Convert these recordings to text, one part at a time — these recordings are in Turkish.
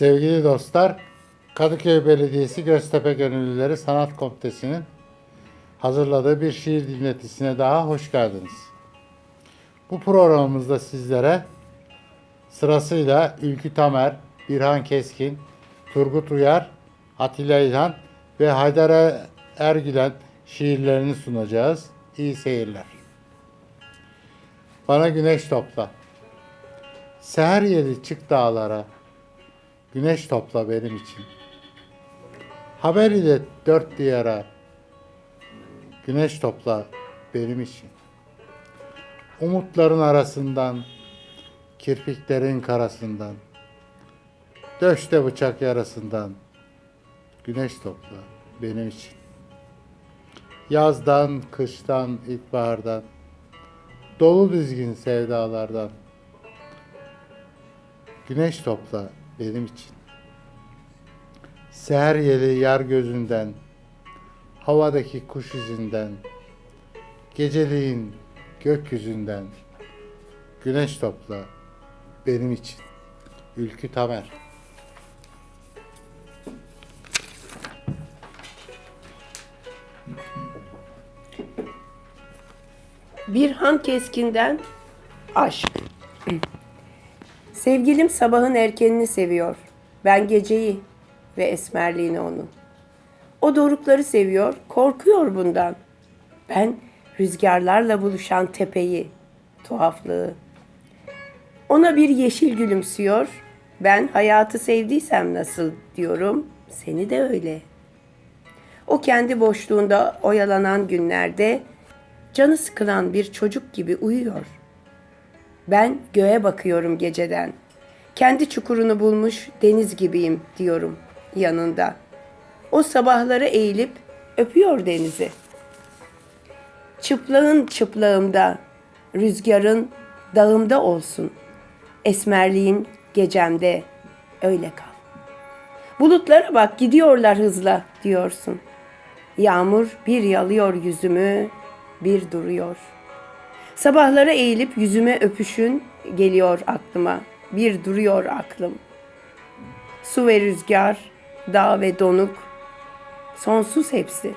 Sevgili dostlar, Kadıköy Belediyesi Göztepe Gönüllüleri Sanat Komitesi'nin hazırladığı bir şiir dinletisine daha hoş geldiniz. Bu programımızda sizlere sırasıyla Ülkü Tamer, Birhan Keskin, Turgut Uyar, Atilla İlhan ve Haydar Ergülen şiirlerini sunacağız. İyi seyirler. Bana güneş topla. Seher yeli çık dağlara. Güneş topla benim için. Haber ile dört diyara. Güneş topla benim için. Umutların arasından, kirpiklerin karasından, döşte bıçak yarasından, güneş topla benim için. Yazdan, kıştan, ilkbahardan, dolu dizgin sevdalardan, güneş topla benim için. Seher yeli yar gözünden, havadaki kuş izinden, geceliğin gökyüzünden, güneş topla benim için. Ülkü Tamer Birhan Keskin'den aşk. Sevgilim sabahın erkenini seviyor. Ben geceyi ve esmerliğini onun. O dorukları seviyor, korkuyor bundan. Ben rüzgarlarla buluşan tepeyi, tuhaflığı. Ona bir yeşil gülümsüyor. Ben hayatı sevdiysem nasıl diyorum, seni de öyle. O kendi boşluğunda oyalanan günlerde canı sıkılan bir çocuk gibi uyuyor. Ben göğe bakıyorum geceden. Kendi çukurunu bulmuş deniz gibiyim diyorum yanında. O sabahları eğilip öpüyor denizi. Çıplağın çıplağımda, rüzgarın dağımda olsun. Esmerliğin gecemde öyle kal. Bulutlara bak gidiyorlar hızla diyorsun. Yağmur bir yalıyor yüzümü, bir duruyor. Sabahlara eğilip yüzüme öpüşün geliyor aklıma. Bir duruyor aklım. Su ve rüzgar, dağ ve donuk, sonsuz hepsi.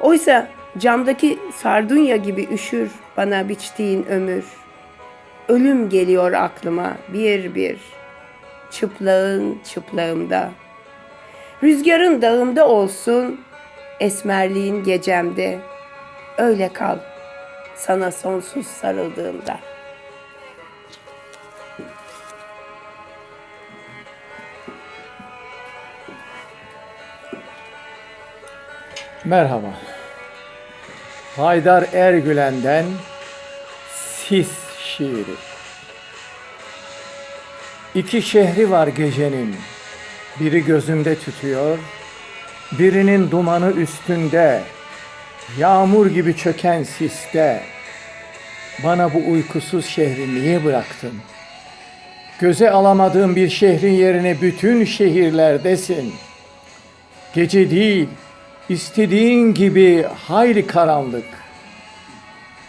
Oysa camdaki sardunya gibi üşür bana biçtiğin ömür. Ölüm geliyor aklıma bir bir. Çıplağın çıplağımda. Rüzgarın dağımda olsun, esmerliğin gecemde. Öyle kal sana sonsuz sarıldığımda. Merhaba. Haydar Ergülen'den Sis şiiri. İki şehri var gecenin. Biri gözümde tütüyor, birinin dumanı üstünde, yağmur gibi çöken siste. Bana bu uykusuz şehri niye bıraktın? Göze alamadığım bir şehrin yerine bütün şehirlerdesin. Gece değil, istediğin gibi hayli karanlık.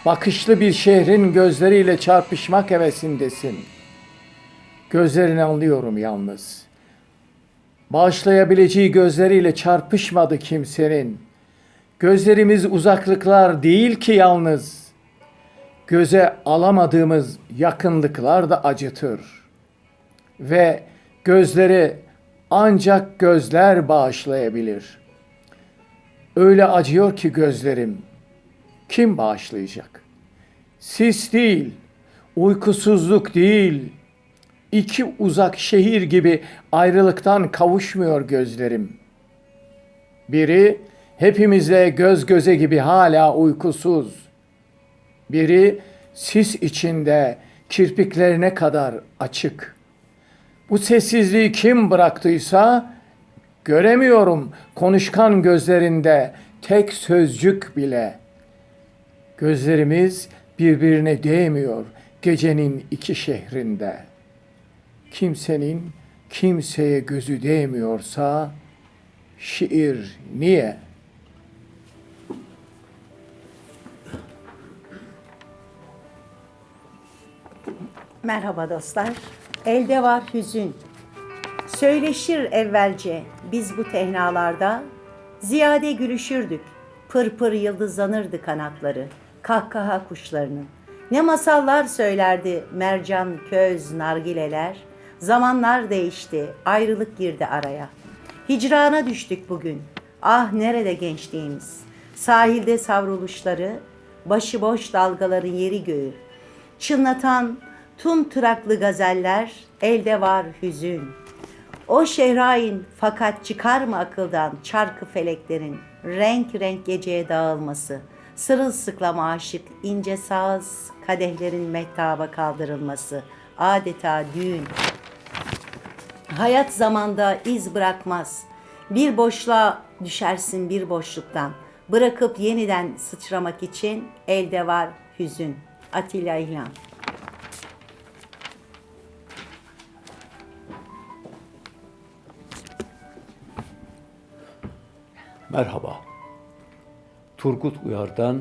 Bakışlı bir şehrin gözleriyle çarpışmak hevesindesin. Gözlerini anlıyorum yalnız. Bağışlayabileceği gözleriyle çarpışmadı kimsenin. Gözlerimiz uzaklıklar değil ki yalnız. Göze alamadığımız yakınlıklar da acıtır. Ve gözleri ancak gözler bağışlayabilir. Öyle acıyor ki gözlerim. Kim bağışlayacak? Sis değil, uykusuzluk değil. İki uzak şehir gibi ayrılıktan kavuşmuyor gözlerim. Biri hepimizle göz göze gibi hala uykusuz. Biri sis içinde kirpiklerine kadar açık. Bu sessizliği kim bıraktıysa göremiyorum konuşkan gözlerinde tek sözcük bile. Gözlerimiz birbirine değmiyor gecenin iki şehrinde. Kimsenin kimseye gözü değmiyorsa şiir niye? Merhaba dostlar. Elde var hüzün. Söyleşir evvelce biz bu tehnalarda, ziyade gülüşürdük, pır pır yıldızlanırdı kanatları, kahkaha kuşlarının. Ne masallar söylerdi mercan, köz, nargileler. Zamanlar değişti, ayrılık girdi araya. Hicrana düştük bugün. Ah nerede gençliğimiz? Sahilde savruluşları, başıboş dalgaların yeri göğü. Çınlatan tüm tıraklı gazeller, elde var hüzün. O şehrain fakat çıkar mı akıldan çarkı feleklerin renk renk geceye dağılması, sırılsıklam aşık ince saz, kadehlerin mehtaba kaldırılması, adeta düğün. Hayat zamanda iz bırakmaz. Bir boşluğa düşersin bir boşluktan. Bırakıp yeniden sıçramak için elde var hüzün. Atilla İlhan. Merhaba. Turgut Uyar'dan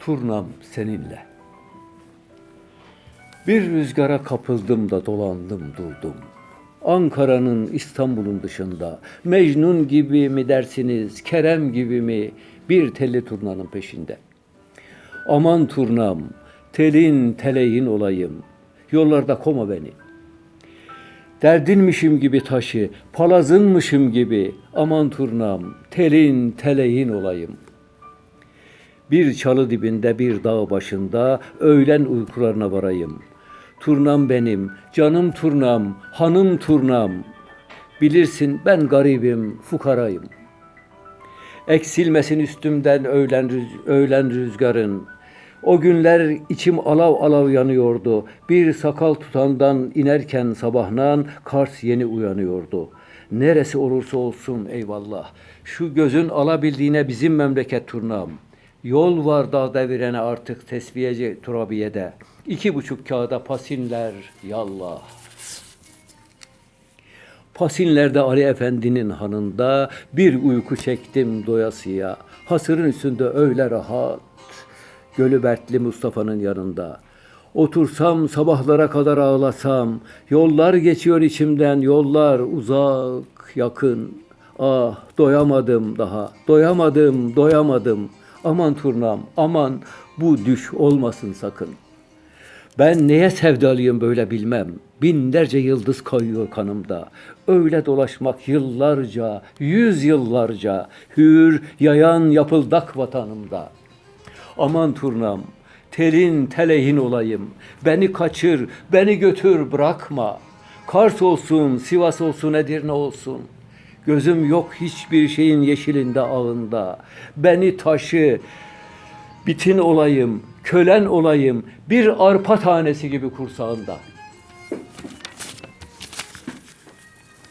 Turnam seninle. Bir rüzgara kapıldım da dolandım durdum. Ankara'nın İstanbul'un dışında Mecnun gibi mi dersiniz, Kerem gibi mi bir telli turnanın peşinde. Aman turnam, telin teleyin olayım. Yollarda koma beni. Derdinmişim gibi taşı, palazınmışım gibi, aman turnam, telin teleyin olayım. Bir çalı dibinde bir dağ başında, öğlen uykularına varayım. Turnam benim, canım turnam, hanım turnam. Bilirsin ben garibim, fukarayım. Eksilmesin üstümden öğlen, rüz- öğlen rüzgarın. O günler içim alav alav yanıyordu. Bir sakal tutandan inerken sabahlan Kars yeni uyanıyordu. Neresi olursa olsun eyvallah. Şu gözün alabildiğine bizim memleket turnam. Yol var dağ devirene artık tesviyeci turabiyede. İki buçuk kağıda pasinler yallah. Pasinlerde Ali Efendi'nin hanında bir uyku çektim doyasıya. Hasırın üstünde öyle rahat. Gölübertli Mustafa'nın yanında. Otursam sabahlara kadar ağlasam. Yollar geçiyor içimden yollar uzak yakın. Ah doyamadım daha. Doyamadım doyamadım. Aman turnam aman bu düş olmasın sakın. Ben neye sevdalıyım böyle bilmem. Binlerce yıldız kayıyor kanımda. Öyle dolaşmak yıllarca, yüz yıllarca hür yayan yapıldak vatanımda. Aman turnam, telin telehin olayım. Beni kaçır, beni götür bırakma. Kars olsun, Sivas olsun, Edirne olsun. Gözüm yok hiçbir şeyin yeşilinde ağında. Beni taşı, bitin olayım, kölen olayım, bir arpa tanesi gibi kursağında.